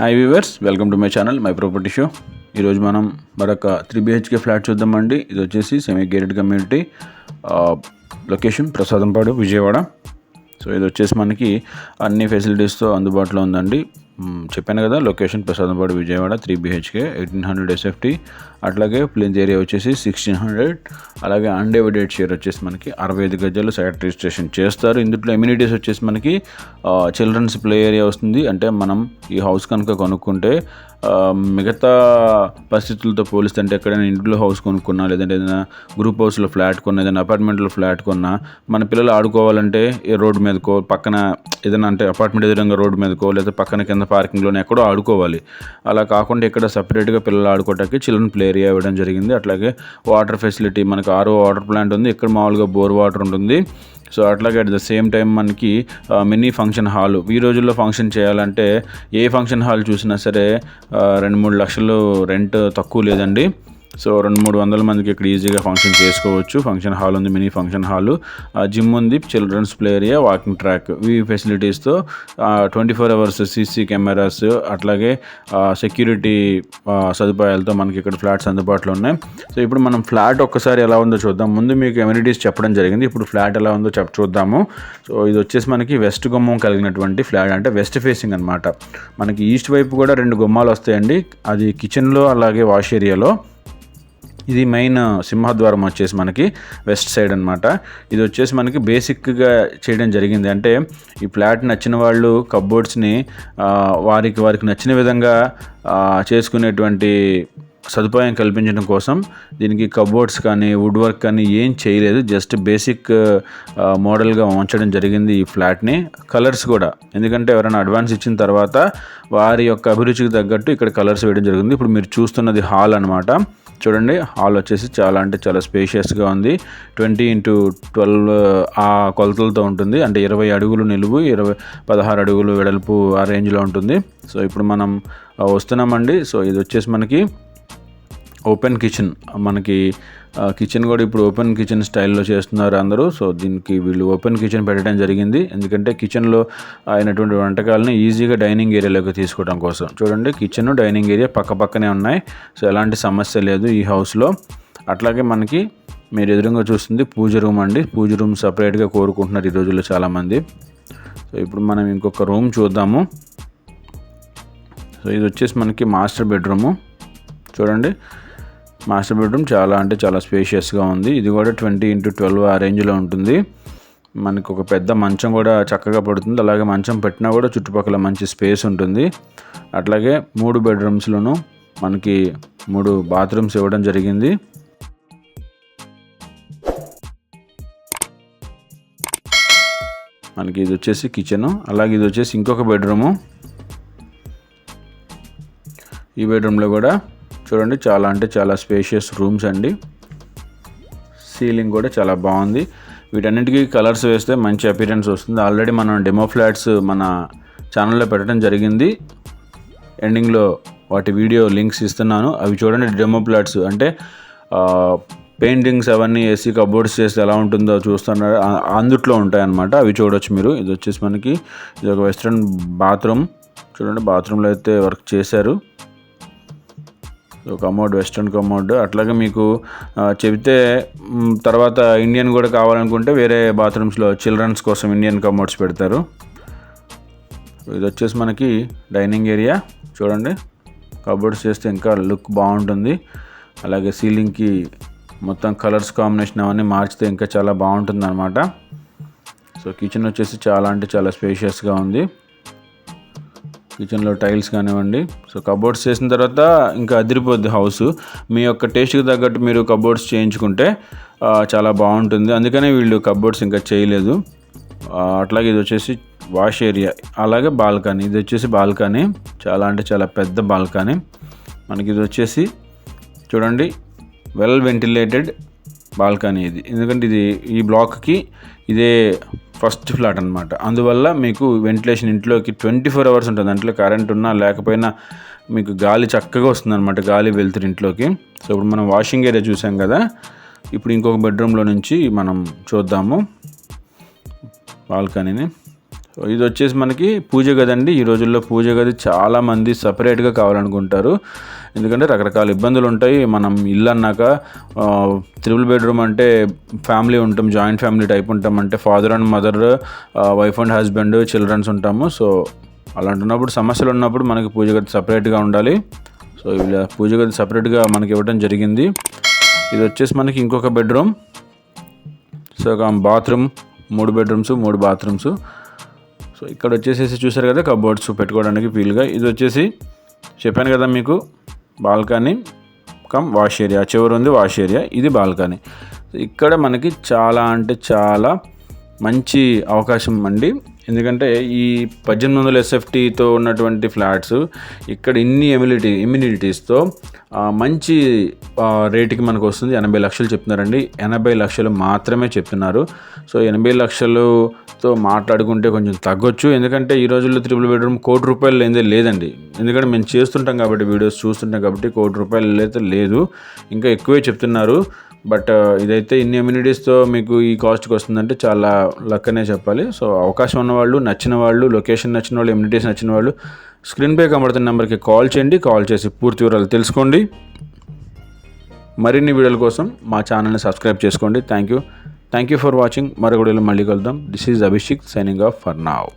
Hi viewers welcome to my channel my property show ఈరోజు మనం మరొక త్రీ బిహెచ్కే ఫ్లాట్ చూద్దామండి. ఇది వచ్చేసి semi gated community location Prasadampadu Vijayawada. So ఇది వచ్చేసి మనకి అన్ని ఫెసిలిటీస్తో అందుబాటులో ఉందండి. చెప్పాను కదా location Prasadampadu Vijayawada three BHK eighteen hundred SFT అట్లాగే ప్లేన్స్ ఏరియా వచ్చేసి సిక్స్టీన్ హండ్రెడ్. అలాగే అన్డివైడెడ్ షేర్ వచ్చేసి మనకి అరవై ఐదు గజాలు సైట్ రిజిస్ట్రేషన్ చేస్తారు. ఇందులో ఎమ్యూనిటీస్ వచ్చేసి మనకి చిల్డ్రన్స్ ప్లే ఏరియా వస్తుంది. అంటే మనం ఈ హౌస్ కనుక కొనుక్కుంటే మిగతా పరిస్థితులతో పోలిస్తే అంటే ఎక్కడైనా ఇంట్లో హౌస్ కొనుక్కున్నా లేదంటే ఏదైనా గ్రూప్ హౌస్లో ఫ్లాట్ కొన్నా ఏదైనా అపార్ట్మెంట్లో ఫ్లాట్ కొన్నా మన పిల్లలు ఆడుకోవాలంటే ఏ రోడ్డు మీదకో పక్కన ఏదైనా అంటే అపార్ట్మెంట్ ఎదురుగా రోడ్డు మీదకో లేదా పక్కన కింద పార్కింగ్లోనే ఎక్కడో ఆడుకోవాలి. అలా కాకుండా ఇక్కడ సపరేట్గా పిల్లలు ఆడుకోవడానికి చిల్డ్రన్ ప్లే ఏరియా ఇవ్వడం జరిగింది. అట్లాగే వాటర్ ఫెసిలిటీ మనకు ఆరో వాటర్ ప్లాంట్ ఉంది. ఇక్కడ మామూలుగా బోర్ వాటర్ ఉంటుంది. సో అట్లాగే అట్ ద సేమ్ టైం మనకి మినీ ఫంక్షన్ హాల్. ఈ రోజుల్లో ఫంక్షన్ చేయాలంటే ఏ ఫంక్షన్ హాల్ చూసినా సరే రెండు మూడు లక్షలు రెంట్ తక్కువ లేదండి. సో రెండు మూడు వందల మందికి ఇక్కడ ఈజీగా ఫంక్షన్ చేసుకోవచ్చు. ఫంక్షన్ హాల్ ఉంది మినీ ఫంక్షన్ హాల్. జిమ్ ఉంది childrens play area walking track. ఈ ఫెసిలిటీస్తో twenty four hours CC cameras అట్లాగే సెక్యూరిటీ సదుపాయాలతో మనకి ఇక్కడ ఫ్లాట్స్ అందుబాటులో ఉన్నాయి. సో ఇప్పుడు మనం ఫ్లాట్ ఒక్కసారి ఎలా ఉందో చూద్దాం. ముందు మీకు ఎమ్యూనిటీస్ చెప్పడం జరిగింది. ఇప్పుడు ఫ్లాట్ ఎలా ఉందో చెప్ చూద్దాము. సో ఇది వచ్చేసి మనకి వెస్ట్ గుమ్మం కలిగినటువంటి ఫ్లాట్. అంటే వెస్ట్ ఫేసింగ్ అనమాట మనకి ఈస్ట్ వైపు కూడా రెండు గుమ్మాలు వస్తాయండి. అది కిచెన్లో అలాగే వాష్ ఏరియాలో ఇది మెయిన్ సింహద్వారం వచ్చేసి మనకి వెస్ట్ సైడ్ అనమాట ఇది వచ్చేసి మనకి బేసిక్గా చేయడం జరిగింది. అంటే ఈ ఫ్లాట్ నచ్చిన వాళ్ళు కబ్బోర్డ్స్ని వారికి వారికి నచ్చిన విధంగా చేసుకునేటువంటి సదుపాయం కల్పించడం కోసం దీనికి కబోర్డ్స్ కానీ వుడ్ వర్క్ కానీ ఏం చేయలేదు. జస్ట్ బేసిక్ మోడల్గా ఉంచడం జరిగింది ఈ ఫ్లాట్ని కలర్స్ కూడా. ఎందుకంటే ఎవరైనా అడ్వాన్స్ ఇచ్చిన తర్వాత వారి యొక్క అభిరుచికి తగ్గట్టు ఇక్కడ కలర్స్ వేయడం జరిగింది. ఇప్పుడు మీరు చూస్తున్నది హాల్ అనమాట చూడండి హాల్ వచ్చేసి చాలా అంటే చాలా స్పేషియస్గా ఉంది. ట్వంటీ ఇంటూ ట్వెల్వ్ ఆ కొలతలతో ఉంటుంది. అంటే ఇరవై అడుగులు నిలువు ఇరవై పదహారు అడుగులు వెడల్పు ఆ రేంజ్లో ఉంటుంది. సో ఇప్పుడు మనం వస్తున్నామండి. సో ఇది వచ్చేసి మనకి ఓపెన్ కిచెన్. మనకి కిచెన్ కూడా ఇప్పుడు ఓపెన్ కిచెన్ స్టైల్లో చేస్తున్నారు అందరూ. సో దీనికి వీళ్ళు ఓపెన్ కిచెన్ పెట్టడం జరిగింది. ఎందుకంటే కిచెన్లో అయినటువంటి వంటకాలని ఈజీగా డైనింగ్ ఏరియాలోకి తీసుకోవడం కోసం. చూడండి కిచెన్ డైనింగ్ ఏరియా పక్క పక్కనే ఉన్నాయి. సో ఎలాంటి సమస్య లేదు ఈ హౌస్లో. అట్లాగే మనకి మీరు ఎదురుగా చూస్తుంది పూజ రూమ్ అండి. పూజ రూమ్ సపరేట్గా కోరుకుంటున్నారు ఈ రోజుల్లో చాలామంది. సో ఇప్పుడు మనం ఇంకొక రూమ్ చూద్దాము. సో ఇది వచ్చేసి మనకి మాస్టర్ బెడ్రూము. చూడండి మాస్టర్ బెడ్రూమ్ చాలా అంటే చాలా స్పేషియస్గా ఉంది. ఇది కూడా ట్వంటీ ఇంటూ ట్వెల్వ్ ఆ రేంజ్లో ఉంటుంది. మనకు ఒక పెద్ద మంచం కూడా చక్కగా పడుతుంది. అలాగే మంచం పెట్టినా కూడా చుట్టుపక్కల మంచి స్పేస్ ఉంటుంది. అట్లాగే మూడు బెడ్రూమ్స్లోనూ మనకి మూడు బాత్రూమ్స్ ఇవ్వడం జరిగింది. మనకి ఇది వచ్చేసి కిచెన్ అలాగే ఇది వచ్చేసి ఇంకొక బెడ్రూము. ఈ బెడ్రూమ్లో కూడా చూడండి చాలా అంటే చాలా స్పేషియస్ రూమ్స్ అండి. సీలింగ్ కూడా చాలా బాగుంది. వీటన్నిటికీ కలర్స్ వేస్తే మంచి అపీరెన్స్ వస్తుంది. ఆల్రెడీ మనం డెమో ఫ్లాట్స్ మన ఛానల్లో పెట్టడం జరిగింది. ఎండింగ్లో వాటి వీడియో లింక్స్ ఇస్తున్నాను. అవి చూడండి డెమో ప్లాట్స్ అంటే పెయింటింగ్స్ అవన్నీ వేసి కబోర్డ్స్ చేస్తే ఎలా ఉంటుందో చూస్తున్నారు. అందుట్లో ఉంటాయన్నమాట. అవి చూడొచ్చు మీరు. ఇది వచ్చేసి మనకి ఇది ఒక వెస్ట్రన్ బాత్రూమ్ చూడండి బాత్రూంలో అయితే వర్క్ చేశారు. కమోడ్ వెస్ట్రన్ కమోడ్ అట్లాగే మీకు చెబితే తర్వాత ఇండియన్ కూడా కావాలనుకుంటే వేరే బాత్రూమ్స్లో చిల్డ్రన్స్ కోసం ఇండియన్ కమోడ్స్ పెడతారు. ఇది వచ్చేసి మనకి డైనింగ్ ఏరియా. చూడండి కబోర్డ్స్ చేస్తే ఇంకా లుక్ బాగుంటుంది. అలాగే సీలింగ్కి మొత్తం కలర్స్ కాంబినేషన్ అవన్నీ మార్చితే ఇంకా చాలా బాగుంటుంది అనమాట సో కిచెన్ వచ్చేసి చాలా అంటే చాలా స్పేషియస్గా ఉంది. కిచెన్లో టైల్స్ కానివ్వండి. సో కబోర్డ్స్ చేసిన తర్వాత ఇంకా అదిరిపోద్ది హౌస్ మీ యొక్క టేస్ట్కి తగ్గట్టు మీరు కబోర్డ్స్ చేయించుకుంటే చాలా బాగుంటుంది. అందుకనే వీళ్ళు కబోర్డ్స్ ఇంకా చేయలేదు. అట్లాగే ఇది వచ్చేసి వాష్ ఏరియా అలాగే బాల్కనీ ఇది వచ్చేసి బాల్కనీ చాలా అంటే చాలా పెద్ద బాల్కనీ మనకి ఇది వచ్చేసి చూడండి వెల్ వెంటిలేటెడ్ బాల్కనీ ఇది. ఎందుకంటే ఇది ఈ బ్లాక్కి ఇదే ఫస్ట్ ఫ్లాట్ అనమాట అందువల్ల మీకు వెంటిలేషన్ ఇంట్లోకి ట్వంటీ ఫోర్ అవర్స్ ఉంటుంది. దాంట్లో కరెంట్ ఉన్నా లేకపోయినా మీకు గాలి చక్కగా వస్తుంది అనమాట గాలి వెళ్తురు ఇంట్లోకి. సో ఇప్పుడు మనం వాషింగ్ ఏరియా చూసాం కదా. ఇప్పుడు ఇంకొక బెడ్రూమ్లో నుంచి మనం చూద్దాము బాల్కనీని. సో ఇది వచ్చేసి మనకి పూజ గది అండి. ఈ రోజుల్లో పూజ గది చాలామంది సపరేట్గా కావాలనుకుంటారు. ఎందుకంటే రకరకాల ఇబ్బందులు ఉంటాయి. మనం ఇల్లు అన్నాక త్రిబుల్ బెడ్రూమ్ అంటే ఫ్యామిలీ ఉంటాం జాయింట్ ఫ్యామిలీ టైప్ ఉంటాం. అంటే father and mother wife and husband childrens ఉంటాము. సో అలాంటున్నప్పుడు సమస్యలు ఉన్నప్పుడు మనకి పూజ గది సపరేట్గా ఉండాలి. సో ఇలా పూజ గది సపరేట్గా మనకి ఇవ్వడం జరిగింది. ఇది వచ్చేసి మనకి ఇంకొక బెడ్రూమ్. సో బాత్రూమ్ మూడు బెడ్రూమ్స్ మూడు బాత్రూమ్స్. సో ఇక్కడ వచ్చేసేసి చూసారు కదా కబోర్డ్స్ పెట్టుకోవడానికి వీలుగా. ఇది వచ్చేసి చెప్పాను కదా మీకు బాల్కనీ కమ్ వాష్ ఏరియా చివరి ఉంది వాష్ ఏరియా ఇది బాల్కనీ. ఇక్కడ మనకి చాలా అంటే చాలా మంచి అవకాశం అండి. ఎందుకంటే ఈ పద్దెనిమిది వందల ఎస్ఎఫ్టీతో ఉన్నటువంటి ఫ్లాట్స్ ఇక్కడ ఇన్ని ఎమ్యూనిటీ ఇమ్యూనిటీస్తో మంచి రేటుకి మనకు వస్తుంది. ఎనభై లక్షలు చెప్తున్నారండి. ఎనభై లక్షలు మాత్రమే చెప్తున్నారు. సో ఎనభై లక్షలతో మాట్లాడుకుంటే కొంచెం తగ్గొచ్చు. ఎందుకంటే ఈ రోజుల్లో త్రిపుల్ బెడ్రూమ్ కోటి రూపాయలు లేదే లేదండి. ఎందుకంటే మేము చేస్తుంటాం కాబట్టి వీడియోస్ చూస్తుంటాం కాబట్టి కోటి రూపాయలు అయితే లేదు. ఇంకా ఎక్కువే చెప్తున్నారు. బట్ uh, ఇదైతే ఇన్ని ఇమ్యూనిటీస్తో మీకు ఈ కాస్ట్కి వస్తుందంటే చాలా లక్ అనే చెప్పాలి. సో అవకాశం ఉన్న వాళ్ళు నచ్చిన వాళ్ళు లొకేషన్ నచ్చిన వాళ్ళు ఇమ్యూనిటీస్ నచ్చిన వాళ్ళు స్క్రీన్ పే కనబడుతున్న నెంబర్కి కాల్ చేయండి. కాల్ చేసి పూర్తి వివరాలు తెలుసుకోండి. మరిన్ని వీడియోల కోసం మా ఛానల్ని సబ్స్క్రైబ్ చేసుకోండి. Thank you thank you for watching మరొక వీడియోలో మళ్ళీ కలుద్దాం. This is Abhishek signing off for now